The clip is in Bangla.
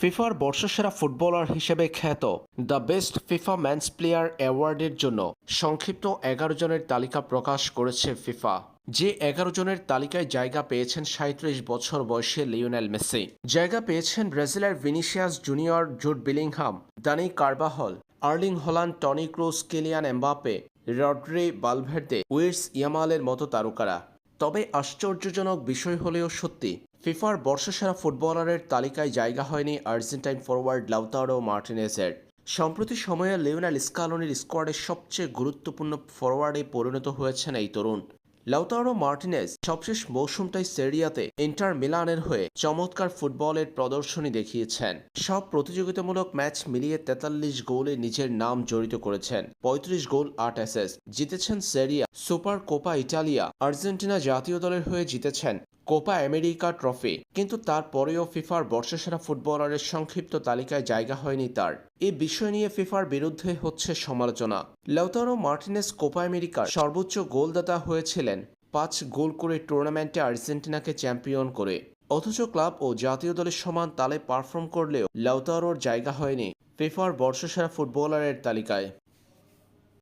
ফিফার বর্ষসেরা ফুটবলার হিসেবে খ্যাত the best FIFA men's player অ্যাওয়ার্ডের জন্য সংক্ষিপ্ত এগারো জনের তালিকা প্রকাশ করেছে ফিফা, যে এগারো জনের তালিকায় জায়গা পেয়েছেন সাঁত্রিশ বছর বয়সী লিওনেল মেসি। জায়গা পেয়েছেন ব্রাজিলের Vinicius Junior Jude Bellingham, Dani Carvajal, Erling Haaland Toni Kroos, Kylian Mbappe Rodri Valverde wits ইয়ামালের মতো তারকারা। তবে আশ্চর্যজনক বিষয় হলেও সত্যি ফিফার বর্ষসেরা ফুটবলারের তালিকায় জায়গা হয়নি আর্জেন্টাইন ফরওয়ার্ড লাউতারো মার্টিনেসের সম্প্রতি সময়ে লিওনাল স্কালোনির স্কোয়াডের সবচেয়ে গুরুত্বপূর্ণ ফরওয়ার্ডে পরিণত হয়েছেন এই তরুণ। লাউতারো মার্টিনেস সবশেষ মৌসুমটাই সেরিয়াতে ইন্টার মিলানের হয়ে চমৎকার ফুটবলের প্রদর্শনী দেখিয়েছেন। সব প্রতিযোগিতামূলক ম্যাচ মিলিয়ে তেতাল্লিশ গোলে নিজের নাম জড়িত করেছেন। পঁয়ত্রিশ গোল, আট অ্যাসেস জিতেছেন Serie, super Coppa Italia. Argentina জাতীয় দলের হয়ে জিতেছেন কোপা আমেরিকা ট্রফি, কিন্তু তারপরেও ফিফার বর্ষসেরা ফুটবলারের সংক্ষিপ্ত তালিকায় জায়গা হয়নি তার। এই বিষয় নিয়ে ফিফার বিরুদ্ধে হচ্ছে সমালোচনা। লাউতারো মার্টিনেস কোপা আমেরিকার সর্বোচ্চ গোলদাতা হয়েছিলেন, পাঁচ গোল করে টুর্নামেন্টে আর্জেন্টিনাকে চ্যাম্পিয়ন করে। অথচ ক্লাব ও জাতীয় দলের সমান তালে পারফর্ম করলেও লাউতারোর জায়গা হয়নি ফিফার বর্ষসেরা ফুটবলারের তালিকায়।